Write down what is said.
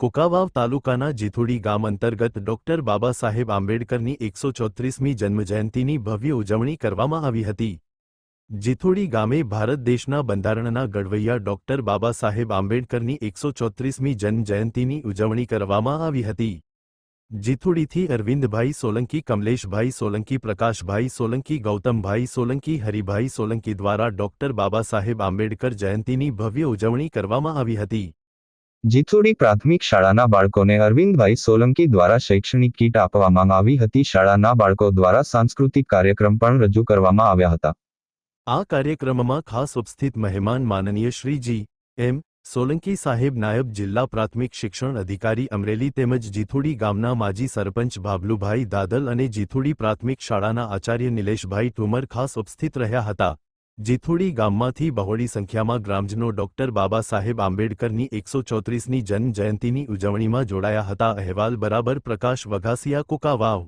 કુકાવાવ તાલુકાના જીથુડી ગામ અંતર્ગત ડોક્ટર બાબા સાહેબ આંબેડકરની એકસો ચોત્રીસમી જન્મજયંતિની ભવ્ય ઉજવણી કરવામાં આવી હતી જીથુડી ગામે ભારત દેશના બંધારણના ઘડવૈયા ડોક્ટર બાબા સાહેબ આંબેડકરની એકસો ચોત્રીસમી જન્મજયંતિની ઉજવણી કરવામાં આવી હતી જીથુડીથી અરવિંદભાઈ સોલંકી કમલેશભાઈ સોલંકી પ્રકાશભાઈ સોલંકી ગૌતમભાઈ સોલંકી હરિભાઈ સોલંકી દ્વારા ડોક્ટર બાબા સાહેબ આંબેડકર જયંતિની ભવ્ય ઉજવણી કરવામાં આવી હતી જીથોડી પ્રાથમિક શાળાના બાળકોને અરવિંદભાઈ સોલંકી દ્વારા શૈક્ષણિક કીટ આપવામાં આવી હતી. શાળાના બાળકો દ્વારા સાંસ્કૃતિક કાર્યક્રમ પણ રજૂ કરવામાં આવ્યા હતા. આ કાર્યક્રમમાં ખાસ ઉપસ્થિત મહેમાન માનનીય શ્રીજી એમ સોલંકી સાહેબ, નાયબ જિલ્લા પ્રાથમિક શિક્ષણ અધિકારી અમરેલી તેમજ જીથુડી ગામના માજી સરપંચ ભાબલુભાઈ દાદલ અને જીથુડી પ્રાથમિક શાળાના આચાર્ય નિલેશભાઈ ઠુમર ખાસ ઉપસ્થિત રહ્યા હતા. જીથુડી ગામમાંથી બહોળી સંખ્યામાં ગ્રામજનો ડોક્ટર બાબા સાહેબ આંબેડકરની એકસો ચોત્રીસની જન્મ ઉજવણીમાં જોડાયા હતા. અહેવાલ બરાબર પ્રકાશ વઘાસિયા કુકાવાવ